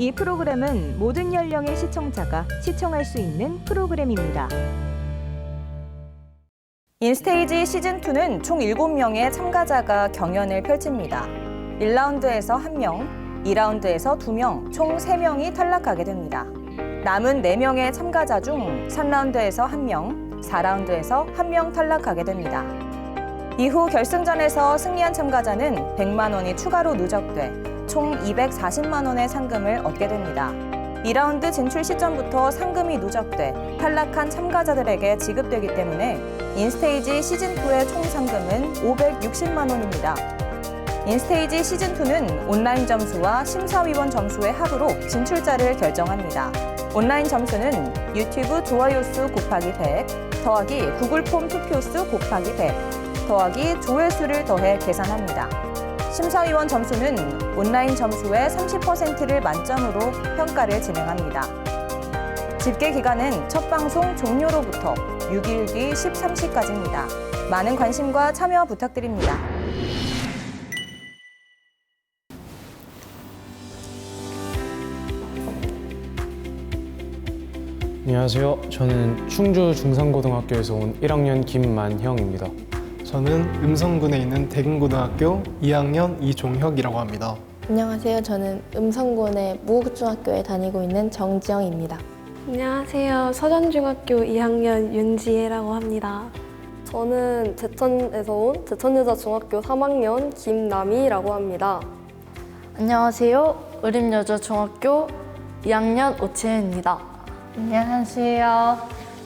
이 프로그램은 모든 연령의 시청자가 시청할 수 있는 프로그램입니다. 인스테이지 시즌2는 총 7명의 참가자가 경연을 펼칩니다. 1라운드에서 1명, 2라운드에서 2명, 총 3명이 탈락하게 됩니다. 남은 4명의 참가자 중 3라운드에서 1명, 4라운드에서 1명 탈락하게 됩니다. 이후 결승전에서 승리한 참가자는 100만 원이 추가로 누적돼 총 240만 원의 상금을 얻게 됩니다. 2라운드 진출 시점부터 상금이 누적돼 탈락한 참가자들에게 지급되기 때문에 인스테이지 시즌2의 총 상금은 560만 원입니다. 인스테이지 시즌2는 온라인 점수와 심사위원 점수의 합으로 진출자를 결정합니다. 온라인 점수는 유튜브 좋아요 수 곱하기 100 더하기 구글 폼 투표 수 곱하기 100 더하기 조회수를 더해 계산합니다. 심사위원 점수는 온라인 점수의 30%를 만점으로 평가를 진행합니다. 집계 기간은 첫 방송 종료로부터 6일 뒤 13시까지입니다. 많은 관심과 참여 부탁드립니다. 안녕하세요. 저는 충주 중산고등학교에서 온 1학년 김만형입니다. 저는 음성군에 있는 대금고등학교 2학년 이종혁이라고 합니다. 안녕하세요. 저는 음성군의 무국중학교에 다니고 있는 정지영입니다. 안녕하세요. 서전중학교 2학년 윤지혜라고 합니다. 저는 제천에서 온 제천여자중학교 3학년 김남희라고 합니다. 안녕하세요. 의림여자중학교 2학년 오채은입니다. 안녕하세요.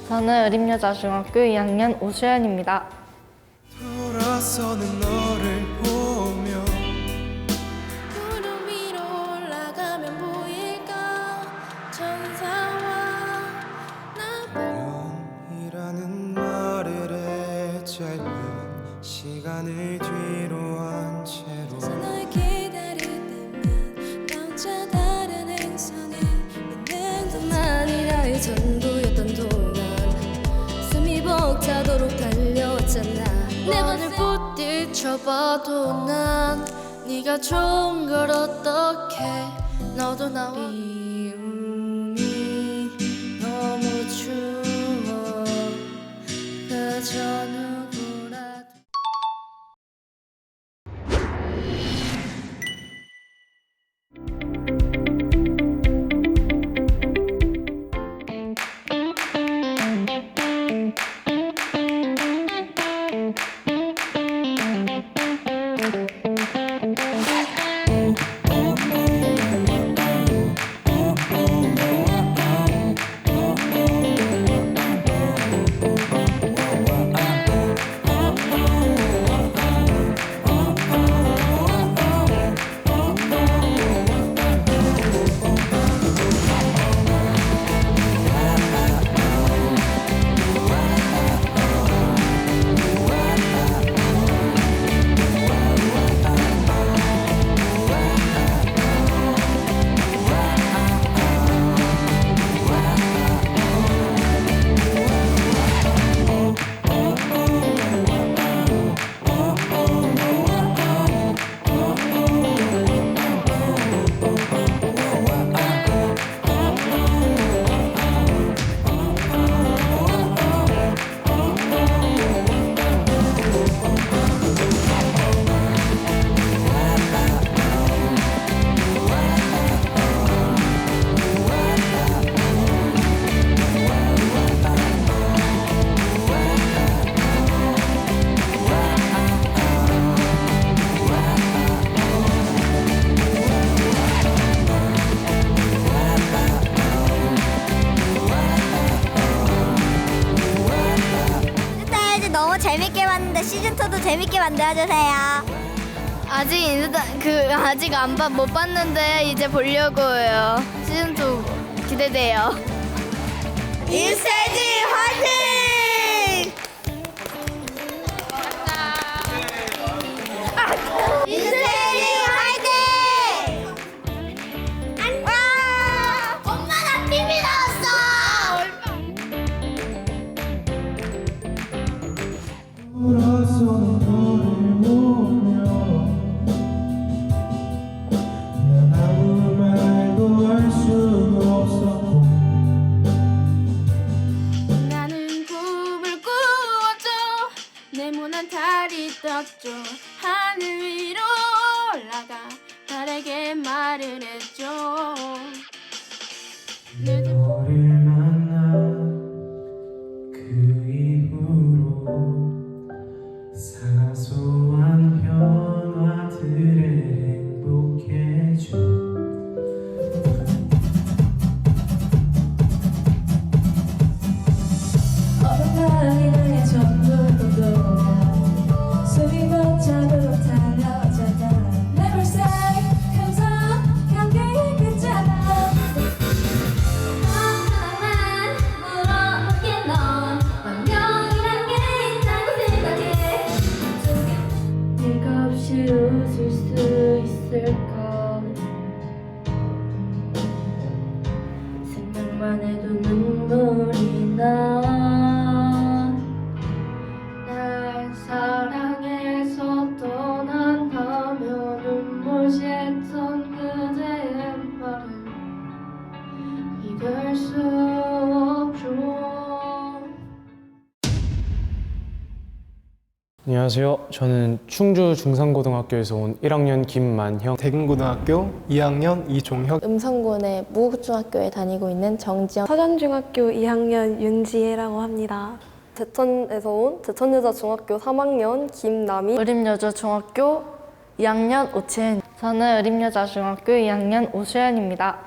저는 의림여자중학교 2학년 오수연입니다. 돌아서는 너를 봐도 난 네가 좋은 걸 어떡해? 너도 나와 만들어주세요. 아직 인스타 그 아직 안못 봤는데 이제 보려고요. 시즌 2 기대돼요. 인스타에즈 화이팅! 사소 안녕하세요. 저는 충주 중산고등학교에서 온 1학년 김만형. 대근고등학교 2학년 이종혁 음성군의 무국중학교에 다니고 있는 정지영 서전중학교 2학년 윤지혜라고 합니다. 제천에서 온 제천여자중학교 3학년 김남희 의림여자중학교 2학년 오채은. 저는 의림여자중학교 2학년 오수연입니다.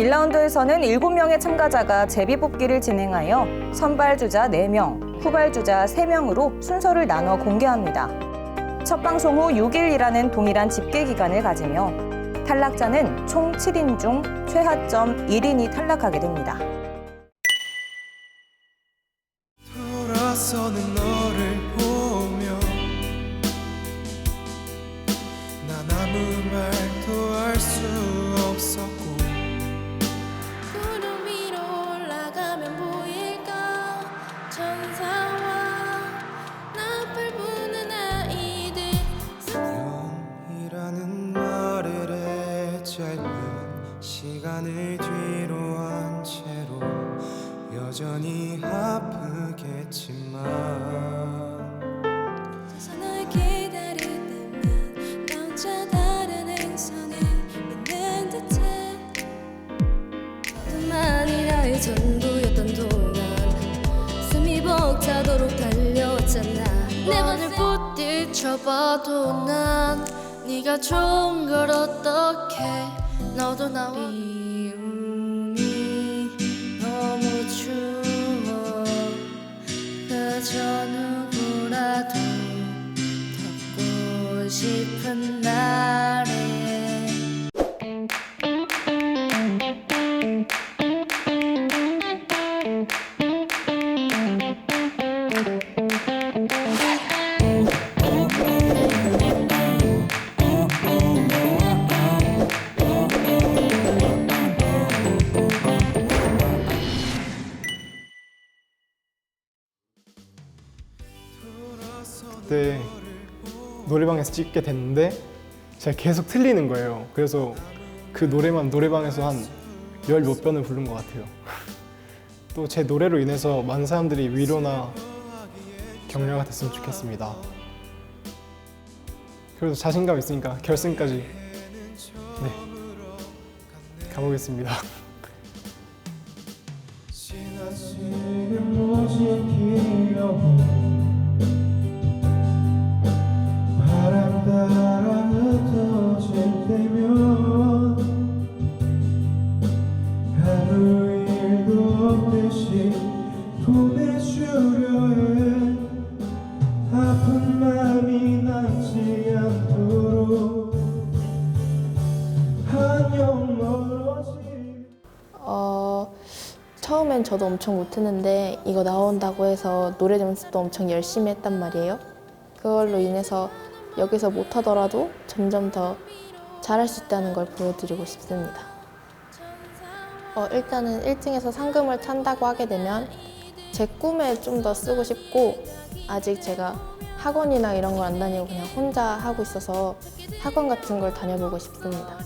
1라운드에서는 7명의 참가자가 제비뽑기를 진행하여 선발주자 4명, 후발주자 3명으로 순서를 나눠 공개합니다. 첫 방송 후 6일이라는 동일한 집계 기간을 가지며 탈락자는 총 7인 중 최하점 1인이 탈락하게 됩니다. 돌아서는 너를 어떡해 너도 나와. 미움이 너무 추워. 그저 누구라도 덮고 싶은 찍게 됐는데 제가 계속 틀리는 거예요. 그래서 그 노래만 노래방에서 한 열 몇 번을 부른 것 같아요. 또 제 노래로 인해서 많은 사람들이 위로나 격려가 됐으면 좋겠습니다. 그래도 자신감 있으니까 결승까지 네 가보겠습니다. 저도 엄청 못했는데 이거 나온다고 해서 노래 연습도 엄청 열심히 했단 말이에요. 그걸로 인해서 여기서 못하더라도 점점 더 잘할 수 있다는 걸 보여드리고 싶습니다. 어, 일단은 1등에서 상금을 탄다고 하게 되면 제 꿈에 좀 더 쓰고 싶고 아직 제가 학원이나 이런 걸 안 다니고 그냥 혼자 하고 있어서 학원 같은 걸 다녀보고 싶습니다.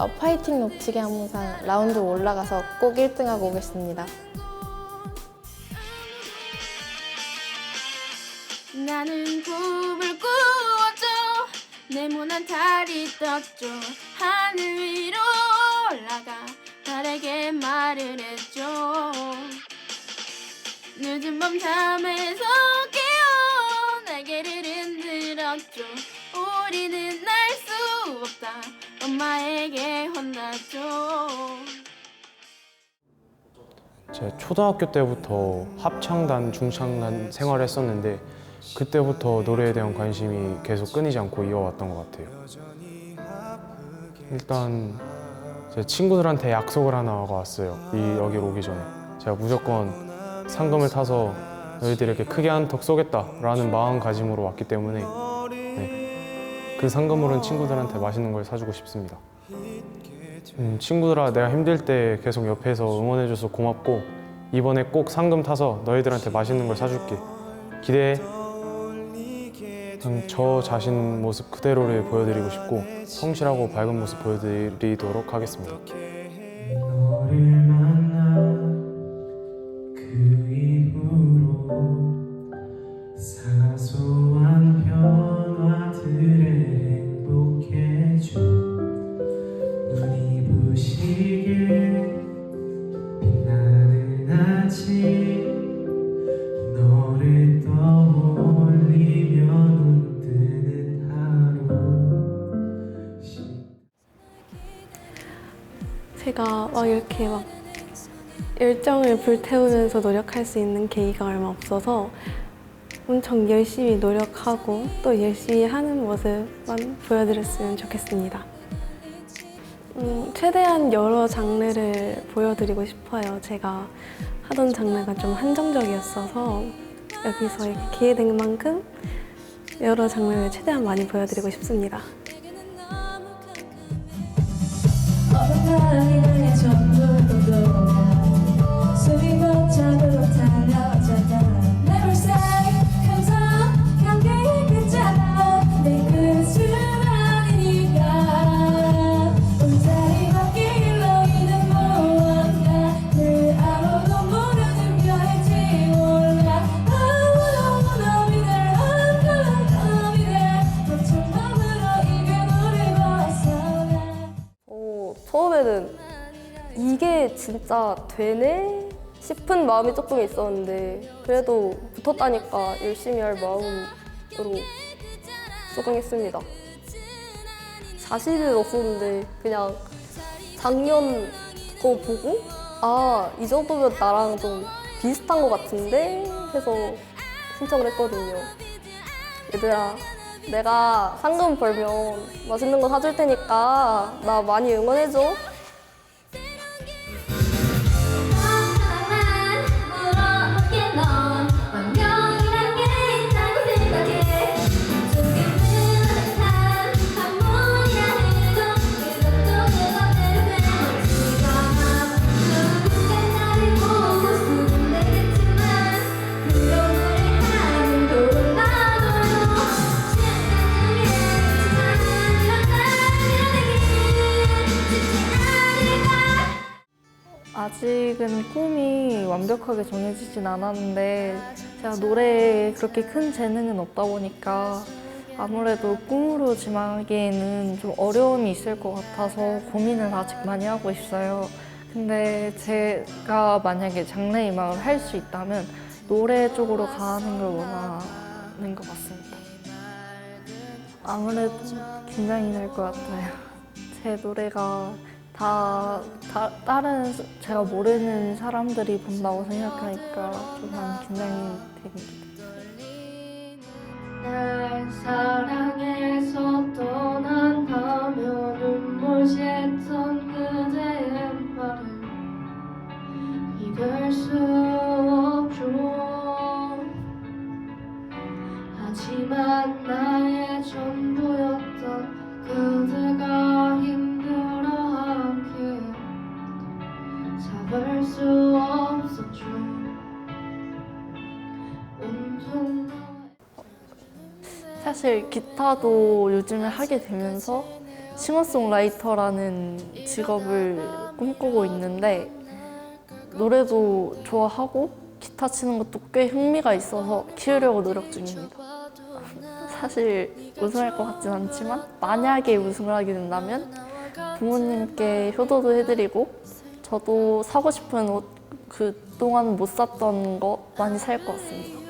어, 파이팅 넘치게 항상 라운드 올라가서 꼭 1등하고 오겠습니다. 나는 꿈을 꾸었죠. 네모난 달이 떴죠. 하늘 위로 올라가 달에게 말을 했죠. 늦은 밤 잠에서 깨어 날개를 흔들었죠. 우리는 날수 없다 엄마에게 혼났죠 제 초등학교 때부터 합창단, 중창단 생활을 했었는데 그때부터 노래에 대한 관심이 계속 끊이지 않고 이어왔던 것 같아요. 일단 제 친구들한테 약속을 하나 하고 왔어요. 이 여기로 오기 전에 제가 무조건 상금을 타서 너희들에게 크게 한 턱 쏘겠다라는 마음가짐으로 왔기 때문에 네. 그 상금으로는 친구들한테 맛있는 걸 사주고 싶습니다. 음, 친구들아 내가 힘들 때 계속 옆에서 응원해줘서 고맙고 이번에 꼭 상금 타서 너희들한테 맛있는 걸 사줄게. 기대해. 음, 저 자신 모습 그대로를 보여드리고 싶고 성실하고 밝은 모습 보여드리도록 하겠습니다 막 이렇게 막 열정을 불태우면서 노력할 수 있는 계기가 얼마 없어서 엄청 열심히 노력하고 또 열심히 하는 모습만 보여드렸으면 좋겠습니다. 음, 최대한 여러 장르를 보여드리고 싶어요. 제가 하던 장르가 좀 한정적이었어서 여기서 이렇게 기회된 만큼 여러 장르를 최대한 많이 보여드리고 싶습니다. 진짜 되네 싶은 마음이 조금 있었는데 그래도 붙었다니까 열심히 할 마음으로 수강했습니다. 자신은 없었는데 그냥 작년 거 보고 아 이 정도면 나랑 좀 비슷한 것 같은데 해서 신청을 했거든요. 얘들아 내가 상금 벌면 맛있는 거 사줄 테니까 나 많이 응원해줘. 꿈이 완벽하게 정해지진 않았는데 제가 노래에 그렇게 큰 재능은 없다 보니까 아무래도 꿈으로 지망하기에는 좀 어려움이 있을 것 같아서 고민을 아직 많이 하고 있어요. 근데 제가 만약에 장래 희망을 할 수 있다면 노래 쪽으로 가는 걸 원하는 것 같습니다. 아무래도 긴장이 될 것 같아요. 제 노래가 다, 다 다른 제가 모르는 사람들이 본다고 생각하니까 좀 많이 긴장이 됩니다. 날 사랑해서 떠난다며 눈부셨던 그대의 말을 믿을 수 사실 기타도 요즘에 하게 되면서 싱어송라이터라는 직업을 꿈꾸고 있는데 노래도 좋아하고 기타 치는 것도 꽤 흥미가 있어서 키우려고 노력 중입니다. 사실 우승할 것 같진 않지만 만약에 우승을 하게 된다면 부모님께 효도도 해드리고 저도 사고 싶은 옷 그동안 못 샀던 거 많이 살 것 같습니다.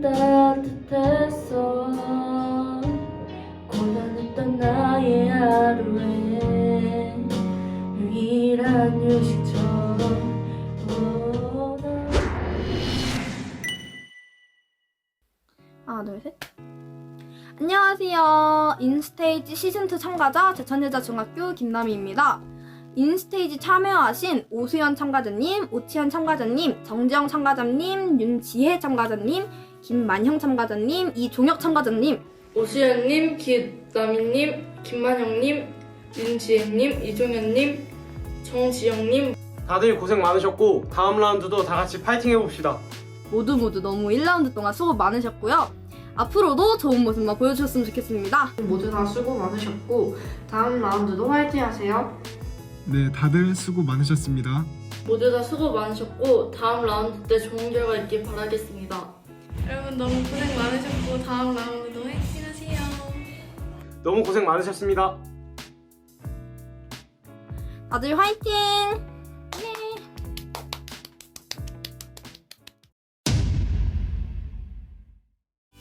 따뜻했어 고단했던 나의 하루에 유일한 휴식처럼 하나 둘셋. 안녕하세요. 인스테이지 시즌2 참가자 제천여자 중학교 김남희입니다 인스테이지 참여하신 오수연 참가자님, 오치현 참가자님, 정지영 참가자님, 윤지혜 참가자님, 김만형 참가자님, 이종혁 참가자님 오수연님, 김남희님, 김만영님, 윤지혜님, 이종현님, 정지영님, 다들 고생 많으셨고 다음 라운드도 다 같이 파이팅 해봅시다. 모두 모두 너무 1라운드 동안 수고 많으셨고요 앞으로도 좋은 모습만 보여주셨으면 좋겠습니다 모두 다 수고 많으셨고 다음 라운드도 화이팅 하세요. 네, 다들 수고 많으셨습니다. 모두 다 수고 많으셨고 다음 라운드 때 좋은 결과 있길 바라겠습니다. 여러분 너무 고생 많으셨고 다음 라운드도 화이팅 하세요. 너무 고생 많으셨습니다. 다들 화이팅!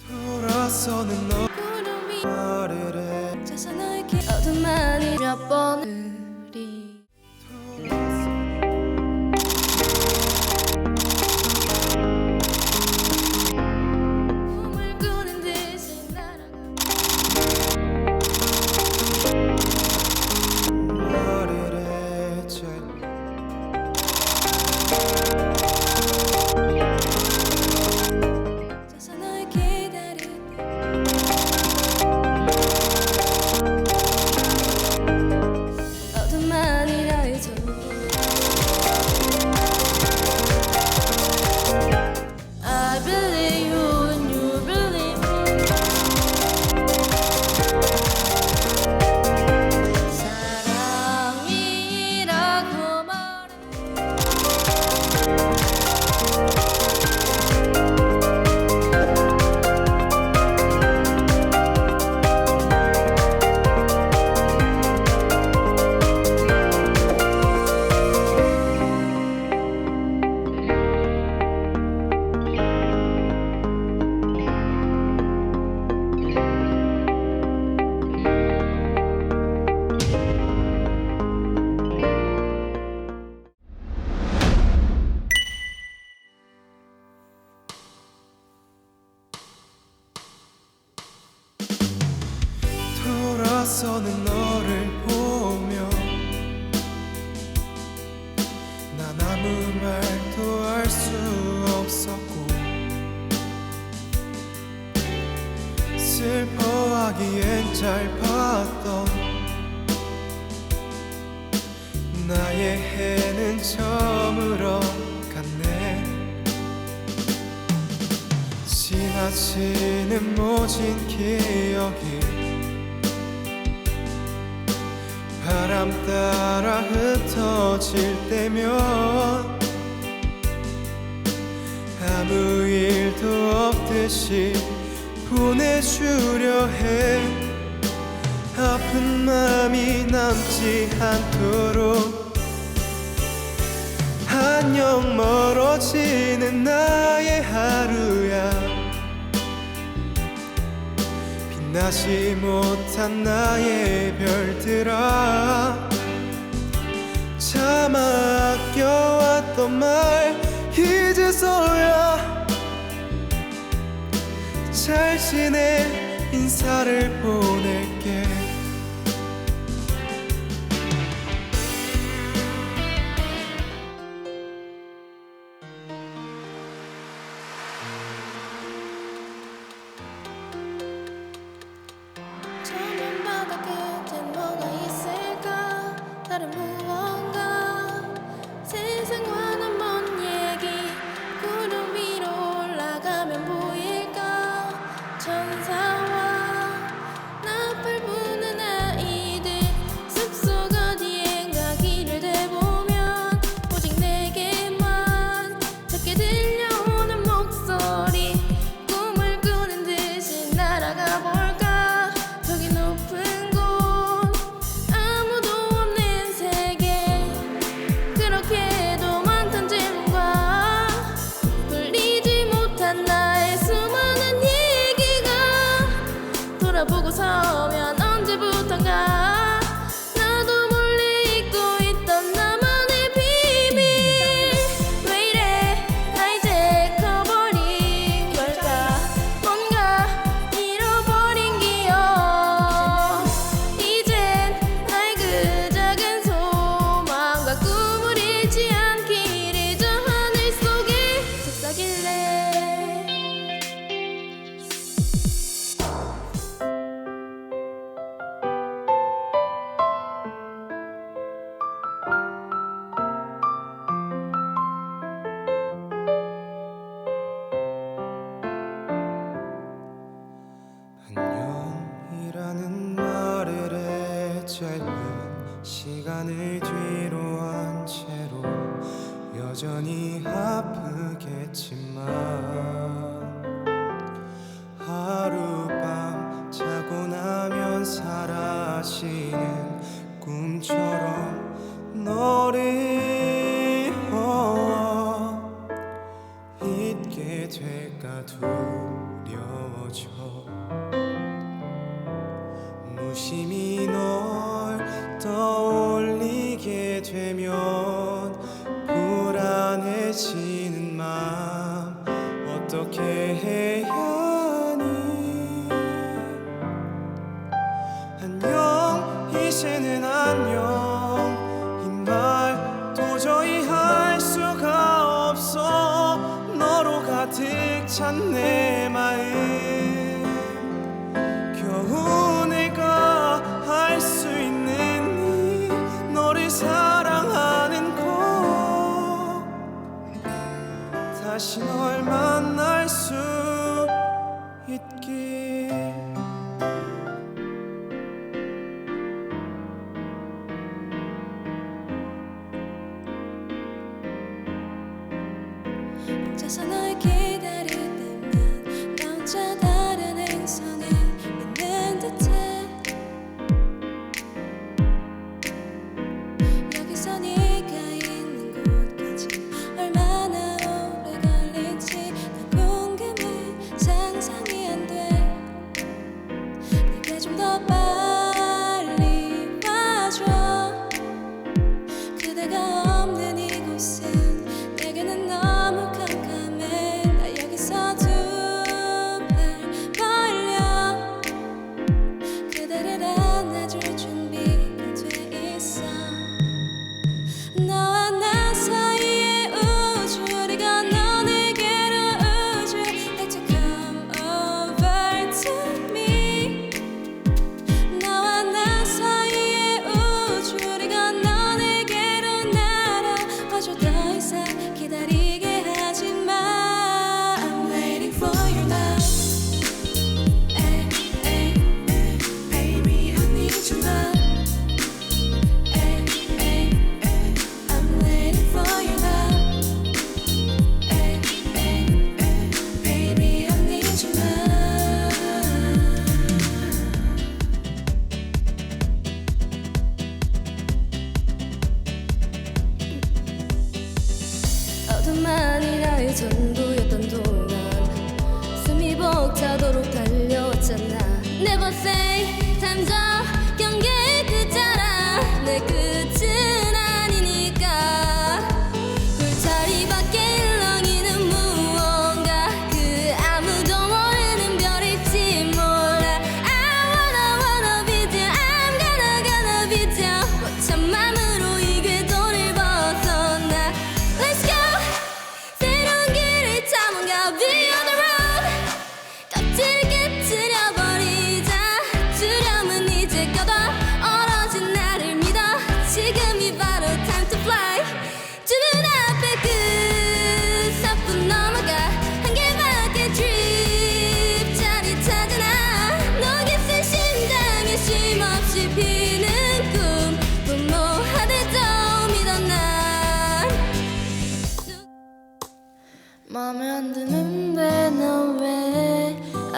돌아서는 너 혼자서 너에게 어둠만이 몇번 하기엔 짧았던 나의 해는 저물어 갔네. 지나치는 모진 기억이 바람 따라 흩어질 때면 아무 일도 없듯이 보내주려 해. 아픈 마음이 남지 않도록 안녕 멀어지는 나의 하루야. 빛나지 못한 나의 별들아. 참아 아껴왔던 말 이제서야 잘 지내. 인사를 보낼게 산을 이제는 안녕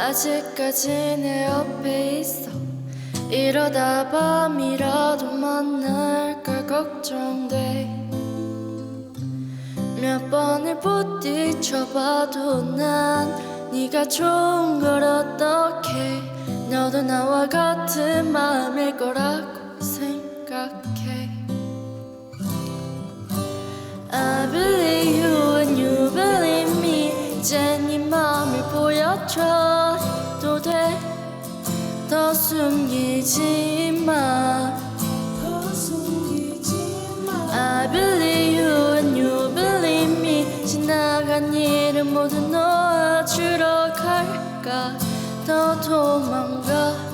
아직까지 내 옆에 있어. 이러다 밤이라도 만날까 걱정돼. 몇 번을 부딪혀봐도 난 네가 좋은 걸 어떡해 너도 나와 같은 마음일 거라고 생각해. I believe 숨기지 마. 숨기지 마. I believe you and you believe me. 지나간 일은 모두 놓아주러 갈까? 더 도망가.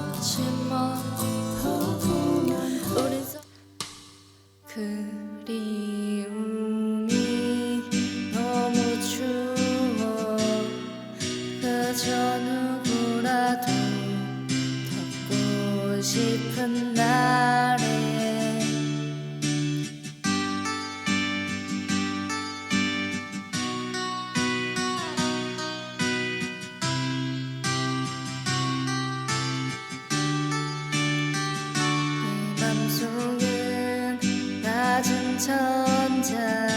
낮은 천잔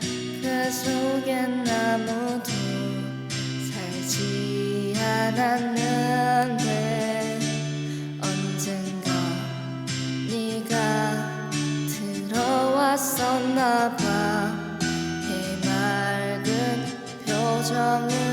그 속엔 아무도 살지 않았는데 언젠가 네가 들어왔었나 봐. 해맑은 표정을